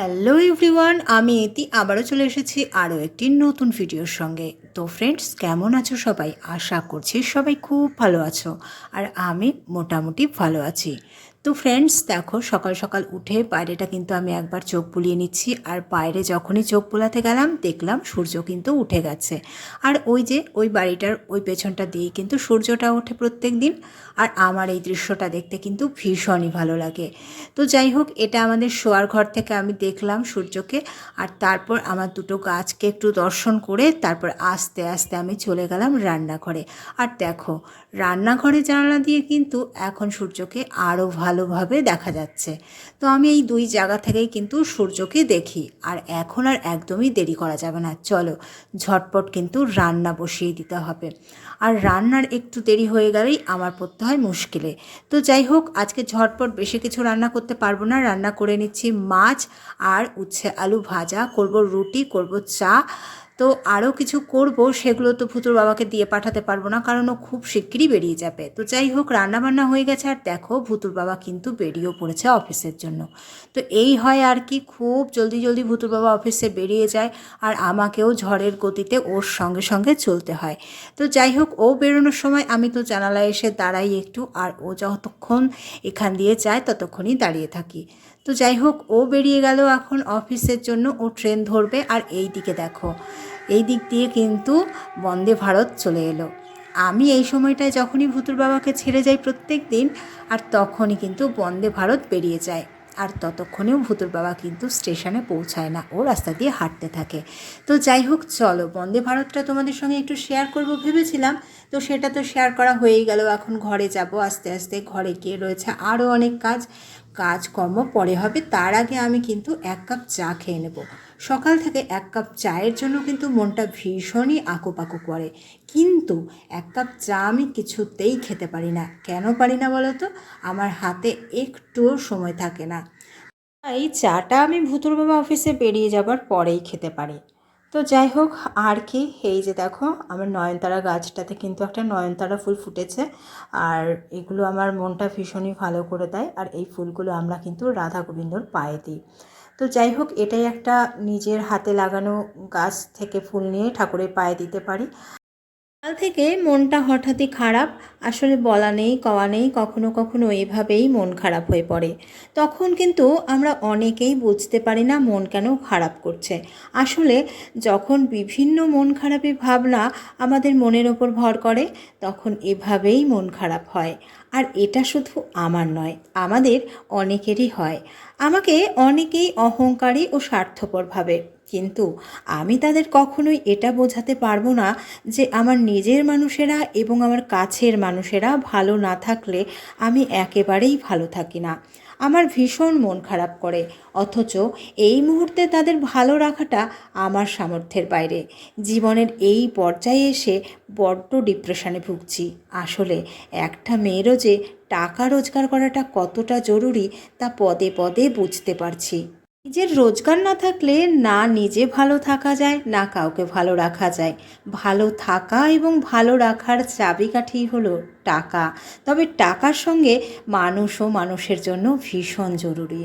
Hello everyone আমি এতি আবারও চলে এসেছি আরও একটি নতুন ভিডিওর সঙ্গে। তো ফ্রেন্ডস কেমন আছো সবাই? আশা করছি সবাই খুব ভালো আছো। আর আমি মোটামুটি ভালো আছি। তো ফ্রেন্ডস দেখো, সকাল সকাল উঠে বাইরেটা কিন্তু আমি একবার চোখ বুলিয়ে নিচ্ছি। আর বাইরে যখনই চোখ বোলাতে গেলাম, দেখলাম সূর্য কিন্তু উঠে গেছে। আর ওই যে, ওই বাড়িটার ওই পেছনটা দিয়ে কিন্তু সূর্যটা ওঠে প্রত্যেক দিন আর আমার এই দৃশ্যটা দেখতে কিন্তু ভীষণই ভালো লাগে। তো যাই হোক, এটা আমাদের শোয়ার ঘর থেকে আমি দেখলাম সূর্যকে। আর তারপর আমার দুটো গাছকে একটু দর্শন করে তারপর আস্তে আস্তে আমি চলে গেলাম রান্নাঘরে। আর দেখো, রান্নাঘরে জানালা দিয়ে কিন্তু এখন সূর্যকে আরও ভালোভাবে দেখা যাচ্ছে। তো আমি এই দুই জায়গা থেকেই কিন্তু সূর্যকে দেখি। আর এখন আর একদমই দেরি করা যাবে না। চলো, ঝটপট কিন্তু রান্না বসিয়ে দিতে হবে। আর রান্নার একটু দেরি হয়ে গেলেই আমার পড়তে হয় মুশকিলে। তো যাই হোক, আজকে ঝটপট বেশি কিছু রান্না করতে পারব না। রান্না করে নিচ্ছি মাছ আর উচ্ছে আলু ভাজা। করব রুটি, করব চা। তো আরও কিছু করব, সেগুলো তো ভুতুর বাবাকে দিয়ে পাঠাতে পারব না, কারণ ও খুব শিগগিরই বেরিয়ে যাবে। তো যাই হোক, রান্নাবান্না হয়ে গেছে, আর দেখো ভুতুর বাবা কিন্তু বেরিয়েও পড়েছে অফিসের জন্য। তো এই হয় আর কি, খুব জলদি জলদি ভুতুর বাবা অফিসে বেরিয়ে যায়, আর আমাকেও ঝড়ের গতিতে ওর সঙ্গে সঙ্গে চলতে হয়। তো যাই হোক, ও বেরোনোর সময় আমি তো জানালায় এসে দাঁড়াই একটু, আর ও যতক্ষণ এখান দিয়ে যায় ততক্ষণই দাঁড়িয়ে থাকি। তো যাই হোক, ও বেরিয়ে গেল এখন অফিসের জন্য। ও ট্রেন ধরবে আর এই দিকে দেখো, এই দিক দিয়ে কিন্তু বন্দে ভারত চলে এলো। আমি এই সময়টায় যখনই ভুতুর বাবাকে ছেড়ে যাই প্রত্যেক দিন, আর তখনই কিন্তু বন্দে ভারত বেরিয়ে যায়। আর ততক্ষণেও ভূতুর বাবা কিন্তু স্টেশনে পৌঁছায় না। ও রাস্তা দিয়ে হাঁটতে থাকে। তো যাই হোক, চলো, বন্দে ভারতটা তোমাদের সঙ্গে একটু শেয়ার করব ভেবেছিলাম। তো সেটা তো শেয়ার করা হয়েই গেল। এখন ঘরে যাব আস্তে আস্তে। ঘরে গিয়ে রয়েছে আরও অনেক কাজ। কাজকর্ম পরে হবে। তার আগে আমি কিন্তু এক কাপ চা খেয়ে নেব। সকাল থেকে এক কাপ চায়ের জন্য কিন্তু মনটা ভীষণই আঁকোপাকো করে। কিন্তু এক কাপ চা আমি কিছুতেই খেতে পারি না। কেন পারি না বলো তো আমার হাতে একটুও সময় থাকে না। এই চাটা আমি ভুতুর বাবা অফিসে বেরিয়ে যাবার পরেই খেতে পারি। তো যাই হোক, আর কি? এই যে দেখো, আমার নয়নতারা গাছটাতে কিন্তু একটা নয়নতারা ফুল ফুটেছে। আর এগুলো আমার মনটা ভীষণই ভালো করে দেয়। আর এই ফুলগুলো আমরা কিন্তু রাধা গোবিন্দর পায়ে দিই তো যাই হোক, এটাই একটা নিজের হাতে লাগানো গাছ থেকে ফুল নিয়ে ঠাকুরের পায়ে দিতে পারি। কাল থেকে মনটা হঠাৎই খারাপ। আসলে বলা নেই, কওয়া নেই, কখনো কখনো এভাবেই মন খারাপ হয়ে পড়ে। তখন কিন্তু আমরা অনেকেই বুঝতে পারি না মন কেন খারাপ করছে। আসলে যখন বিভিন্ন মন খারাপের ভাবনা আমাদের মনের ওপর ভর করে, তখন এভাবেই মন খারাপ হয়। আর এটা শুধু আমার নয়, আমাদের অনেকেরই হয়। আমাকে অনেকেই অহংকারী ও স্বার্থপর ভাবে। কিন্তু আমি তাদের কখনোই এটা বোঝাতে পারব না যে আমার নিজের মানুষেরা এবং আমার কাছের মানুষেরা ভালো না থাকলে আমি একেবারেই ভালো থাকি না। আমার ভীষণ মন খারাপ করে, অথচ এই মুহূর্তে তাদের ভালো রাখাটা আমার সামর্থ্যের বাইরে। জীবনের এই পর্যায়ে এসে বড্ড ডিপ্রেশনে ভুগছি। আসলে একটা মেয়েরও যে টাকা রোজগার করাটা কতটা জরুরি তা পদে পদে বুঝতে পারছি। নিজের রোজগার না থাকলে না নিজে ভালো থাকা যায়, না কাউকে ভালো রাখা যায়। ভালো থাকা এবং ভালো রাখার চাবিকাঠি হলো টাকা। তবে টাকার সঙ্গে মানুষও মানুষের জন্য ভীষণ জরুরি।